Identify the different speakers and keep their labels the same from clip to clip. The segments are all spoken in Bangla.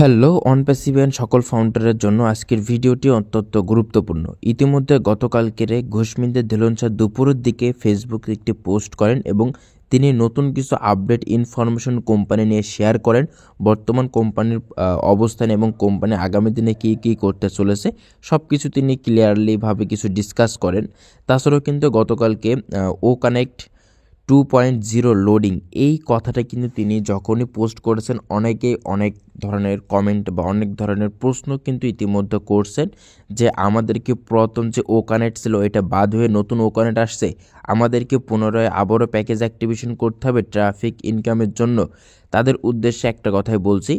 Speaker 1: হ্যালো অনপ্যাসিভিয়ান সকল ফাউন্ডারের জন্য আজকের ভিডিওটি অত্যন্ত গুরুত্বপূর্ণ। ইতিমধ্যে গতকালকেরে ঘোষমিন্দের ধেলনসা দুপুরের দিকে ফেসবুকে একটি পোস্ট করেন এবং তিনি নতুন কিছু আপডেট ইনফরমেশন কোম্পানি নিয়ে শেয়ার করেন। বর্তমান কোম্পানির অবস্থান এবং কোম্পানি আগামী দিনে কী কী করতে চলেছে সব কিছু তিনি ক্লিয়ারলিভাবে কিছু ডিসকাস করেন। তাছাড়াও কিন্তু গতকালকে ও connect two point zero loading এই কথাটা কিন্তু তিনি যখনই পোস্ট করেছেন, অনেকেই অনেক ধরনের কমেন্ট বা অনেক ধরনের প্রশ্ন কিন্তু ইতিমধ্যে করছেন যে আমাদেরকে পুরাতন যে ওকানেট ছিল, এটা বাদ হয়ে নতুন ও কানেক্ট আসছে আমাদেরকে পুনরায় আবারও প্যাকেজ অ্যাক্টিভেশন করতে হবে ট্রাফিক ইনকামের জন্য? তাদের উদ্দেশ্যে একটা কথাই বলছি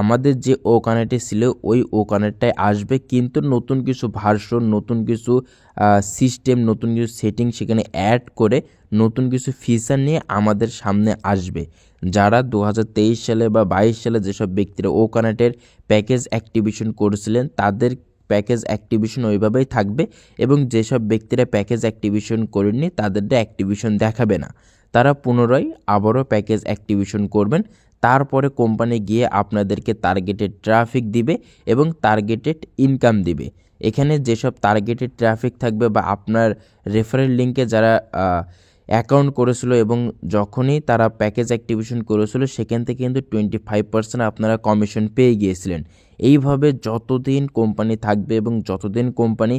Speaker 1: আমাদের যে ও কানেক্টে ছিল, ওই ও কানেক্টটাই আসবে, কিন্তু নতুন কিছু ভার্সন নতুন কিছু সিস্টেম নতুন কিছু সেটিং সেখানে অ্যাড করে নতুন কিছু ফিচার নিয়ে আমাদের সামনে আসবে। যারা দু হাজার তেইশ সালে বা বাইশ সালে যেসব ব্যক্তিরা ও কানেক্টের প্যাকেজ অ্যাক্টিভেশন করেছিলেন, তাদের প্যাকেজ অ্যাক্টিভেশন ওইভাবেই থাকবে এবং যেসব ব্যক্তিরা প্যাকেজ অ্যাক্টিভেশন করেননি, তাদেরটা অ্যাক্টিভেশন দেখাবে না। তারা পুনরায় আবারও প্যাকেজ অ্যাক্টিভেশন করবেন। তারপরে কোম্পানি গিয়ে আপনাদেরকে টার্গেটেড ট্রাফিক দিবে এবং টার্গেটেড ইনকাম দিবে। এখানে যেসব টার্গেটেড ট্রাফিক থাকবে বা আপনার রেফারেল লিঙ্কে যারা অ্যাকাউন্ট করেছিল এবং যখনই তারা প্যাকেজ অ্যাক্টিভেশন করেছিল, সেখান থেকে কিন্তু টোয়েন্টি ফাইভ পার্সেন্ট আপনারা কমিশন পেয়ে গিয়েছিলেন। এইভাবে যতদিন কোম্পানি থাকবে এবং যতদিন কোম্পানি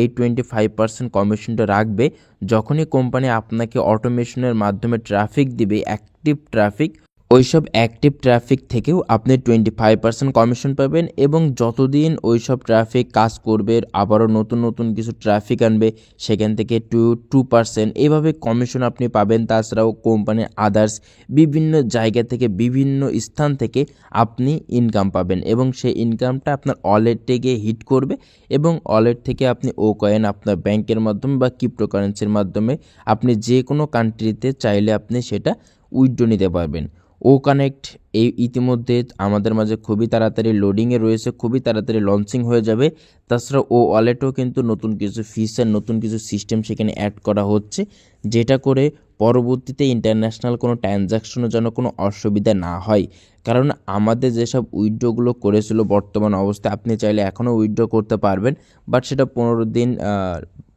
Speaker 1: এই টোয়েন্টি ফাইভ পার্সেন্ট কমিশনটা রাখবে, যখনই কোম্পানি আপনাকে অটোমেশনের মাধ্যমে ট্রাফিক দিবে অ্যাক্টিভ ট্রাফিক ওইসব অ্যাক্টিভ ট্রাফিক থেকেও আপনি টোয়েন্টি ফাইভ পার্সেন্ট কমিশন পাবেন এবং যতদিন ওইসব ট্রাফিক কাজ করবে, আবারও নতুন নতুন কিছু ট্রাফিক আনবে, সেখান থেকে টু টু পার্সেন্ট এইভাবে কমিশন আপনি পাবেন। তাছাড়াও কোম্পানির আদার্স বিভিন্ন জায়গা থেকে, বিভিন্ন স্থান থেকে আপনি ইনকাম পাবেন এবং সেই ইনকামটা আপনার ওয়ালেটে গিয়ে হিট করবে এবং ওয়ালেট থেকে আপনি ও কয়েন আপনার ব্যাংকের মাধ্যমে বা ক্রিপ্টোকারেন্সির মাধ্যমে আপনি যে কোনো কান্ট্রিতে চাইলে আপনি সেটা উইথড্র নিতে পারবেন। ও কানেক্ট, এই ইতিমধ্যে আমাদের মাঝে খুবই তাড়াতাড়ি লোডিংয়ে রয়েছে, খুবই তাড়াতাড়ি লঞ্চিং হয়ে যাবে। তাছাড়া ও ওয়ালেটও কিন্তু নতুন কিছু ফিচার নতুন কিছু সিস্টেম সেখানে অ্যাড করা হচ্ছে, যেটা করে পরবর্তীতে ইন্টারন্যাশনাল কোনো ট্রানজ্যাকশনের যেন কোনো অসুবিধা না হয়। কারণ আমাদের যেসব উইড্রোগুলো করেছিল বর্তমান অবস্থায় আপনি চাইলে এখনও উইথড্র করতে পারবেন। বাট সেটা পনেরো দিন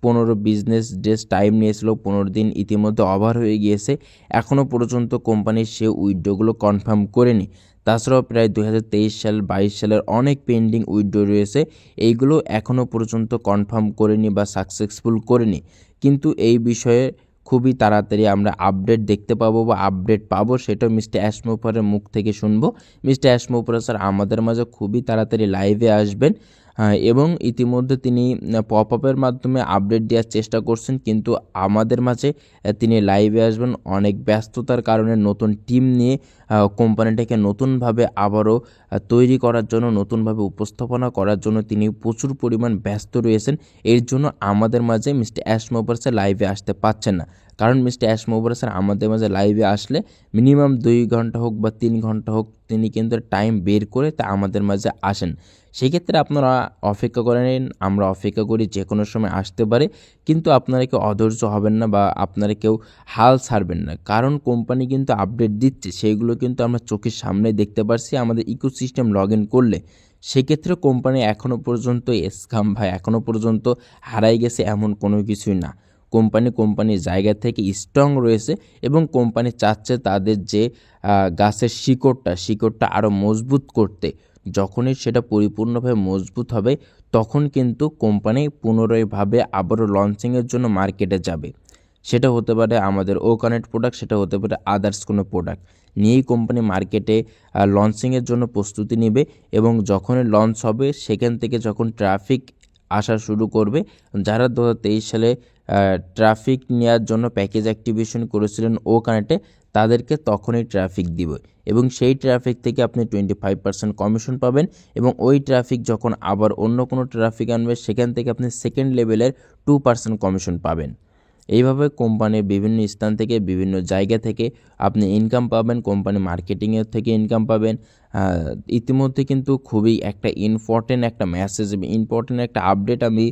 Speaker 1: পনেরো বিজনেস ডেজ টাইম নিয়েছিল, পনেরো দিন ইতিমধ্যে ওভার হয়ে গিয়েছে। এখনও পর্যন্ত কোম্পানি সে উইড্রোগুলো কনফার্ম করেনি। তাছাড়াও প্রায় দু হাজার তেইশ সাল, বাইশ সালের অনেক পেন্ডিং উইড্রো রয়েছে। এইগুলো এখনও পর্যন্ত কনফার্ম করেনি বা সাকসেসফুল করেনি। কিন্তু এই বিষয়ে খুবই তাড়াতাড়ি আমরা আপডেট দেখতে পাবো বা আপডেট পাবো, সেটা মিস্টার অ্যাসমোপারের মুখ থেকে শুনব। মিস্টার অ্যাসমোপার স্যার, আমাদের মাঝে খুবই তাড়াতাড়ি লাইভে আসবেন। এবং ইতিমধ্যে তিনি পপ আপের মাধ্যমে আপডেট দেওয়ার চেষ্টা করছেন, কিন্তু আমাদের মাঝে তিনি লাইভে আসবেন। অনেক ব্যস্ততার কারণে নতুন টিম নিয়ে কোম্পানিটাকে নতুনভাবে আবারও তৈরি করার জন্য, নতুনভাবে উপস্থাপনা করার জন্য তিনি প্রচুর পরিমাণ ব্যস্ত রয়েছেন। এর জন্য আমাদের মাঝে মিস্টার অ্যাশ মোবারসে লাইভে আসতে পারছেন না। কারণ মিস্টার অ্যাশ মোবারসের আমাদের মাঝে লাইভে আসলে মিনিমাম দুই ঘণ্টা হোক বা তিন ঘণ্টা হোক, তিনি কিন্তু টাইম বের করে তা আমাদের মাঝে আসেন। সেক্ষেত্রে আপনারা অপেক্ষা করেন আমরা অপেক্ষা করি যে কোনো সময় আসতে পারে, কিন্তু আপনারা কেউ অধৈর্য হবেন না বা আপনারা কেউ হাল ছাড়বেন না। কারণ কোম্পানি কিন্তু আপডেট দিচ্ছে, সেইগুলো কিন্তু আমরা চোখের সামনে দেখতে পারছি, আমাদের ইকোসিস্টেম লগ ইন করলে। সেক্ষেত্রে কোম্পানি এখনও পর্যন্ত এসকাম ভাই এখনও পর্যন্ত হারাই গেছে এমন কোনো কিছুই না। কোম্পানি কোম্পানির জায়গা থেকে স্ট্রং রয়েছে এবং কোম্পানি চাচ্ছে তাদের যে গাছের শিকড়টা শিকড়টা আরও মজবুত করতে। যখনই সেটা পরিপূর্ণভাবে মজবুত হবে, তখন কিন্তু কোম্পানি পুনরায়ভাবে আবারও লঞ্চিংয়ের জন্য মার্কেটে যাবে। সেটা হতে পারে আমাদের ও কানেক্ট প্রোডাক্ট সেটা হতে পারে আদার্স কোনো প্রোডাক্ট নিয়েই কোম্পানি মার্কেটে লঞ্চিংয়ের জন্য প্রস্তুতি নেবে এবং যখনই লঞ্চ হবে, সেখান থেকে যখন ট্রাফিক আসা শুরু করবে, যারা দু হাজার তেইশ সালে ট্রাফিক নেওয়ার জন্য প্যাকেজ অ্যাক্টিভেশন করেছিলেন ও কানেক্টে তাদেরকে তখনই ট্রাফিক দিব। এবং সেই ট্রাফিক থেকে আপনি টোয়েন্টি ফাইভ পার্সেন্ট কমিশন পাবেন এবং ওই ট্রাফিক যখন আবার অন্য কোনো ট্রাফিক আনবে, সেখান থেকে আপনি সেকেন্ড লেভেলের টু পার্সেন্ট কমিশন পাবেন। এইভাবে কোম্পানির বিভিন্ন স্থান থেকে, বিভিন্ন জায়গা থেকে আপনি ইনকাম পাবেন, কোম্পানি মার্কেটিংয়ের থেকে ইনকাম পাবেন। ইতিমধ্যে কিন্তু খুবই একটা ইম্পর্টেন্ট একটা মেসেজ ইম্পর্টেন্ট একটা আপডেট আমি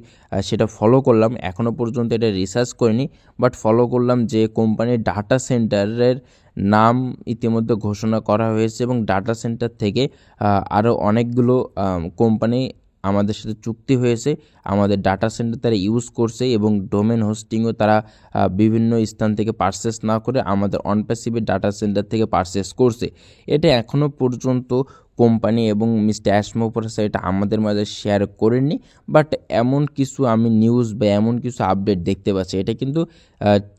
Speaker 1: সেটা ফলো করলাম। এখনও পর্যন্ত এটা রিসার্চ করিনি বাট ফলো করলাম যে কোম্পানির ডাটা সেন্টারের নাম ইতিমধ্যে ঘোষণা করা হয়েছে এবং ডাটা সেন্টার থেকে আরও অনেকগুলো কোম্পানি আমাদের সাথে চুক্তি হয়েছে, আমাদের ডাটা সেন্টার তারা ইউজ করছে এবং ডোমেন হোস্টিংও তারা বিভিন্ন স্থান থেকে পারচেস না করে আমাদের অনপ্যাসিভের ডাটা সেন্টার থেকে পারচেস করছে। এটা এখনও পর্যন্ত কোম্পানি এবং মিস্টার অ্যাসমোপরাসা এটা আমাদের মাঝে শেয়ার করেননি বাট এমন কিছু আমি নিউজ বা এমন কিছু আপডেট দেখতে পাচ্ছি। এটা কিন্তু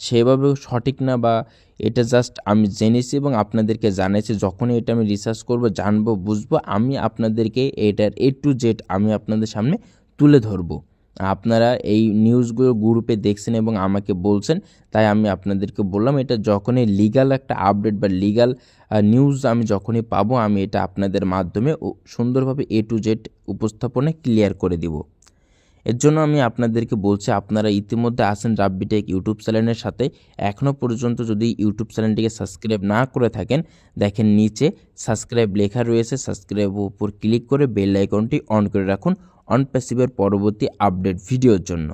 Speaker 1: সেভাবে সঠিক না বা এটা জাস্ট আমি জেনেছি এবং আপনাদেরকে জানিয়েছি যখনই এটা আমি রিসার্চ করব, জানব, বুঝব, আমি আপনাদেরকে এটার এ টু জেড আমি আপনাদের সামনে তুলে ধরবো। আপনারা এই নিউজগুলো গ্রুপে দেখছেন এবং আমাকে বলছেন, তাই আমি আপনাদেরকে বললাম, এটা যখনই লিগাল একটা আপডেট বা লিগাল নিউজ আমি যখনই পাবো, আমি এটা আপনাদের মাধ্যমে সুন্দরভাবে এ টু জেড উপস্থাপনে ক্লিয়ার করে দিব। এর জন্য আমি আপনাদেরকে বলছি, আপনারা ইতিমধ্যে আছেন রাব্বিটেক ইউটিউব চ্যানেলের সাথে এখনও পর্যন্ত যদি ইউটিউব চ্যানেলটিকে সাবস্ক্রাইব না করে থাকেন, দেখেন নিচে সাবস্ক্রাইব লেখা রয়েছে সাবস্ক্রাইব উপর ক্লিক করে বেল আইকনটি অন করে রাখুন। অন প্যাসিভের পরবর্তী আপডেট ভিডিওর জন্য।